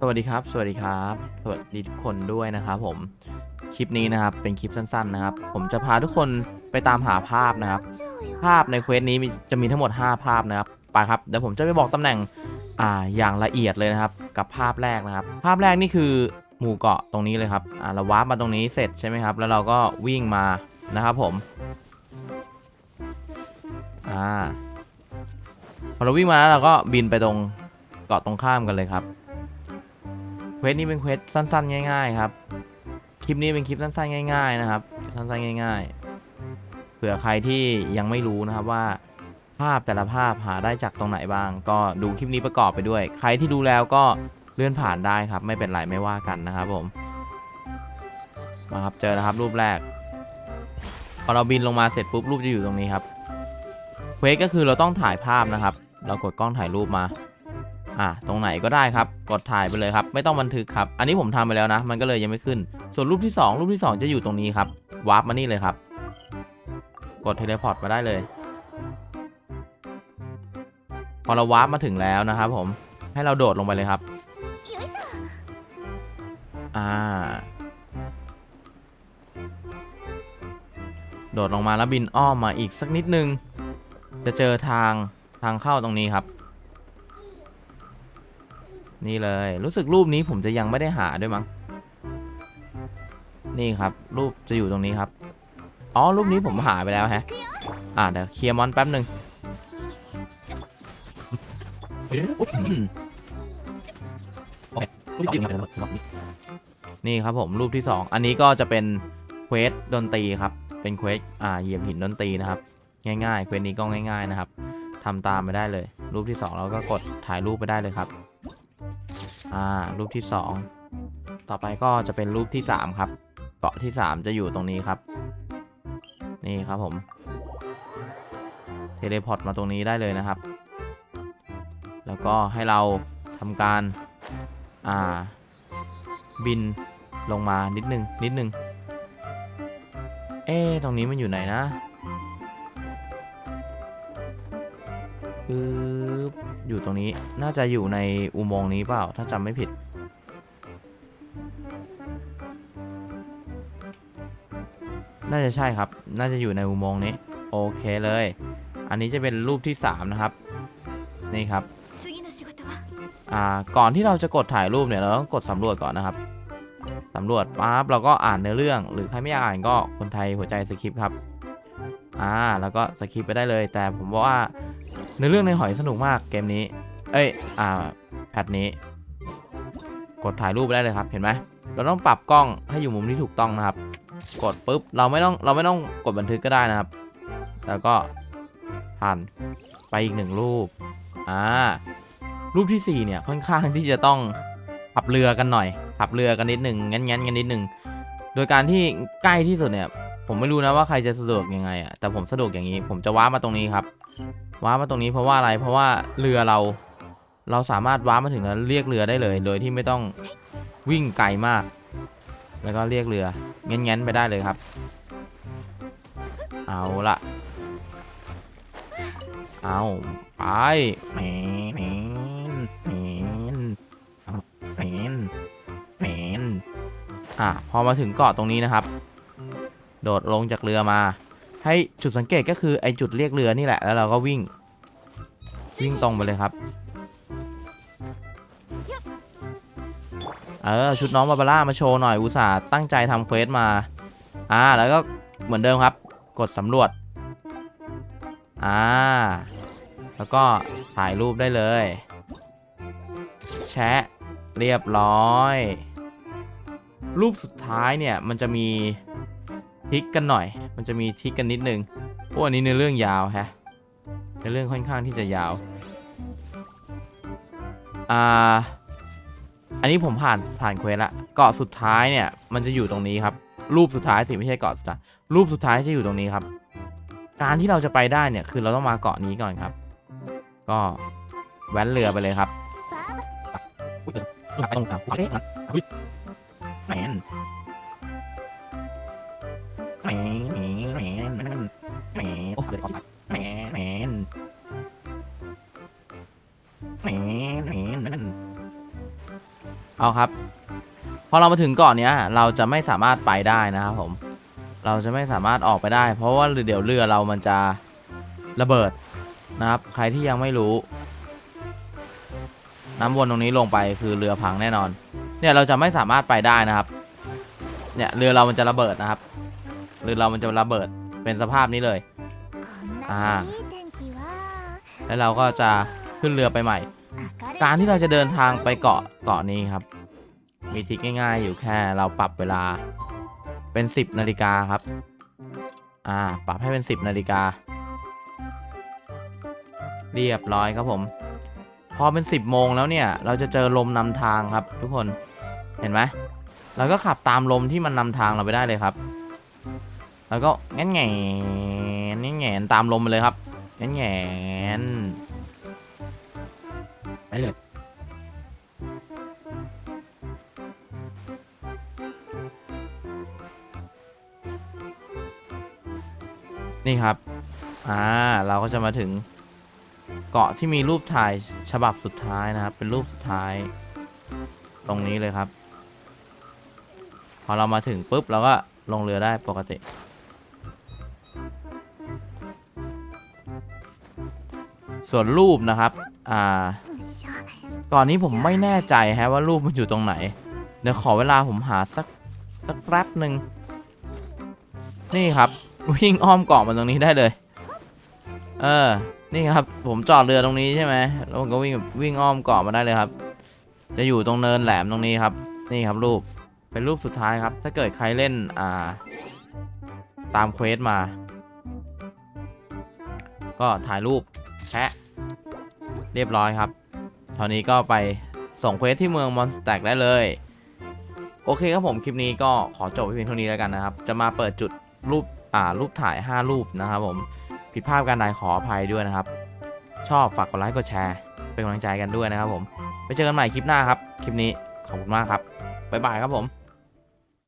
สวัสดีครับ สวัสดีครับ สวัสดีทุกคนด้วยนะครับผม คลิปนี้นะครับ เป็นคลิปสั้นๆนะครับ ผมจะพาทุกคนไปตามหาภาพนะครับ ภาพในเควสนี้มีจะมีทั้งหมด 5 ภาพนะครับ ไปครับ เดี๋ยวผมจะไปบอกตำแหน่ง อ่า อย่างละเอียดเลยนะครับ กับภาพแรกนะครับ ภาพแรกนี่คือหมู่เกาะตรงนี้เลยครับ อ่า เราวาร์ปมาตรงนี้เสร็จใช่ไหมครับ แล้วเราก็วิ่งมานะครับผม อ่า พอเราวิ่งมาแล้วเราก็บินไปตรงเกาะตรงข้ามกันเลยครับ เควสนี้เป็นเควสสั้นๆ ง่ายๆครับ คลิปนี้เป็นคลิปสั้นๆ ง่ายๆนะครับ สั้นๆ ง่ายๆ เผื่อใครที่ยังไม่รู้นะครับว่าภาพแต่ละภาพหาได้จากตรงไหนบ้าง ก็ดูคลิปนี้ประกอบไปด้วย ใครที่ดูแล้วก็เลื่อนผ่านได้ครับ ไม่เป็นไรไม่ว่ากันนะครับผม มาครับเจอแล้วครับรูปแรก พอเราบินลงมาเสร็จปุ๊บรูปจะอยู่ตรงนี้ครับเควสก็คือเราต้องถ่ายภาพนะครับ เรากดกล้องถ่ายรูปมา อะตรงไหนก็ได้ครับ กดถ่ายไปเลยครับ ไม่ต้องบันทึกครับ อันนี้ผมทำไปแล้วนะ มันก็เลยยังไม่ขึ้น ส่วนรูปที่ 2 รูปที่ 2 จะอยู่ตรงนี้ครับวาร์ปมานี่เลยครับ กดเทเลพอร์ตมาได้เลย พอเราวาร์ปมาถึงแล้วนะครับผมให้เราโดดลงไปเลยครับอ่าโดดลงมาแล้วบินอ้อมมาอีกสักนิดนึง จะเจอทางทางเข้าตรงนี้ครับ นี่เลย รู้สึกรูปนี้ผมจะยังไม่ได้หาด้วยมั้ง นี่ครับ รูปจะอยู่ตรงนี้ครับ อ๋อ รูปนี้ผมหาไปแล้วแฮะ อ่าเดี๋ยวเคลียร์มอนแป๊บหนึ่งนี่ครับผมรูปที่ 2 อันนี้ก็จะเป็นเควสดนตรีครับ เป็นเควสอ่าเหยียบหินดนตรีนะครับ ง่ายๆเควสนี้ก็ง่าย ๆนะครับทำตามไปได้เลย รูปที่ 2 เราก็กดถ่ายรูปไปได้เลยครับ อ่ารูปที่ 2 ต่อไปก็จะเป็นรูปที่ 3 ครับ เกาะที่ 3 จะอยู่ตรงนี้ครับ นี่ครับผม เทเลพอร์ตมาตรงนี้ได้เลยนะครับ แล้วก็ให้เราทำการ อ่า บินลงมานิดนึงนิดนึง เอ๊ตรงนี้มันอยู่ไหนนะ ปึ๊บอยู่ตรงนี้น่าจะอยู่ในอุโมงค์นี้เปล่า ถ้าจำไม่ผิด น่าจะใช่ครับ น่าจะอยู่ในอุโมงค์นี้ โอเคเลย อันนี้จะเป็นรูปที่ 3 นะครับ นี่ครับอ่าก่อนที่เราจะกดถ่ายรูปเนี่ยเราต้องกดสำรวจก่อนนะครับสำรวจปั๊บเราก็อ่านเนื้อเรื่อง หรือใครไม่อยากอ่านก็คนไทยหัวใจสคริปครับอ่าแล้วก็สคริปไปได้เลย แต่ผมว่า เนื้อเรื่องในหอยสนุกมากเกมนี้ เอ้ย อ่า แพทนี้ กดถ่ายรูปไปได้เลยครับ เห็นไหม เราต้องปรับกล้องให้อยู่มุมที่ถูกต้องนะครับ กดปุ๊บ เราไม่ต้อง เราไม่ต้องกดบันทึกก็ได้นะครับ แล้วก็ผ่านไปอีกหนึ่งรูป อ่า รูปที่ 4 เนี่ย ค่อนข้างที่จะต้องขับเรือกันหน่อย ขับเรือกันนิดหนึ่งงั้นงั้นกันนิดหนึ่ง โดยการที่ใกล้ที่สุดเนี่ย ผมไม่รู้นะว่าใครจะสะดวกยังไงอะแต่ผมสะดวกอย่างนี้ ผมจะว้ามาตรงนี้ครับ ว้ามาตรงนี้เพราะว่าอะไร เพราะว่าเรือเรา เราสามารถว้ามาถึงแล้วเรียกเรือได้เลย โดยที่ไม่ต้องวิ่งไกลมาก แล้วก็เรียกเรือเงั้นงั้นไปได้เลยครับ เอาละเอาไปแหมแหมแมนแมนแมนอะพอมาถึงเกาะตรงนี้นะครับ โดดลงจากเรือมา ให้จุดสังเกตก็คือไอจุดเรียกเรือนี่แหละ แล้วเราก็วิ่ง วิ่งตรงไปเลยครับ เออ ชุดน้องบาบาร่ามาโชว์หน่อย อุตส่าห์ตั้งใจทำเควสมา อ่า แล้วก็เหมือนเดิมครับ กดสำรวจ อ่า แล้วก็ถ่ายรูปได้เลย แชะ เรียบร้อย รูปสุดท้ายเนี่ย มันจะมี ทิกกันหน่อย มันจะมีทิกกันนิดนึงพวกอันนี้ในเรื่องยาวฮะในเรื่องค่อนข้างที่จะยาว อ่า อันนี้ผมผ่านผ่านเควสละ เกาะสุดท้ายเนี่ย มันจะอยู่ตรงนี้ครับ รูปสุดท้ายสิไม่ใช่เกาะสุดท้าย รูปสุดท้ายจะอยู่ตรงนี้ครับ การที่เราจะไปได้เนี่ย คือเราต้องมาเกาะนี้ก่อนครับ ก็แว้นเรือไปเลยครับอุ๊ยหลับไปตราะอุ๊ยแมน เอาครับ พอเรามาถึงเกาะเนี้ย เราจะไม่สามารถไปได้นะครับผม เราจะไม่สามารถออกไปได้ เพราะว่าเดี๋ยวเรือเรามันจะระเบิดนะครับ ใครที่ยังไม่รู้ น้ำวนตรงนี้ลงไปคือเรือพังแน่นอน เนี่ยเราจะไม่สามารถไปได้นะครับ เนี่ยเรือเรามันจะระเบิดนะครับเรือเรามันจะระเบิดเป็นสภาพนี้เลย อ่า แล้วเราก็จะขึ้นเรือไปใหม่ การที่เราจะเดินทางไปเกาะเกาะนี้ครับ มีทิกง่าย ๆ อยู่แค่เราปรับเวลาเป็น 10นาฬิกาครับ อ่า ปรับให้เป็น 10นาฬิกา เรียบร้อยครับผม พอเป็น 10โมงแล้วเนี่ย เราจะเจอลมนำทางครับ ทุกคน เห็นไหมเราก็ขับตามลมที่มันนำทางเราไปได้เลยครับ แล้วก็แง่นแง่นแง่นตามลมไปเลยครับแง่นแง่น ได้เลย นี่ครับ อ่า เราก็จะมาถึงเกาะที่มีรูปถ่ายฉบับสุดท้ายนะครับ เป็นรูปสุดท้าย ตรงนี้เลยครับ พอเรามาถึงปุ๊บเราก็ลงเรือได้ปกติส่วนรูปนะครับ อ่า ก่อนนี้ผมไม่แน่ใจฮะว่ารูปมันอยู่ตรงไหน เดี๋ยวขอเวลาผมหาสักสักแป๊บหนึ่งนี่ครับวิ่งอ้อมเกาะมาตรงนี้ได้เลย เออ นี่ครับ ผมจอดเรือตรงนี้ใช่ไหมแล้วผมก็วิ่งวิ่งอ้อมเกาะมาได้เลยครับ จะอยู่ตรงเนินแหลมตรงนี้ครับ นี่ครับรูป เป็นรูปสุดท้ายครับ ถ้าเกิดใครเล่นอ่า ตามเควสมา ก็ถ่ายรูปแชะเรียบร้อยครับ ตอนนี้ก็ไปส่งเควสที่เมืองมอนสแต็กได้เลย โอเคครับผมคลิปนี้ก็ขอจบไว้เพียงเท่านี้แล้วกันนะครับ จะมาเปิดจุดรูปอ่ารูปถ่าย 5 รูปนะครับผมผิดพลาดการใดขออภัยด้วยนะครับ ชอบฝากกดไลค์กดแชร์ เป็นกำลังใจกันด้วยนะครับผมไปเจอกันใหม่คลิปหน้าครับ คลิปนี้ขอบคุณมากครับบ๊ายบายครับผม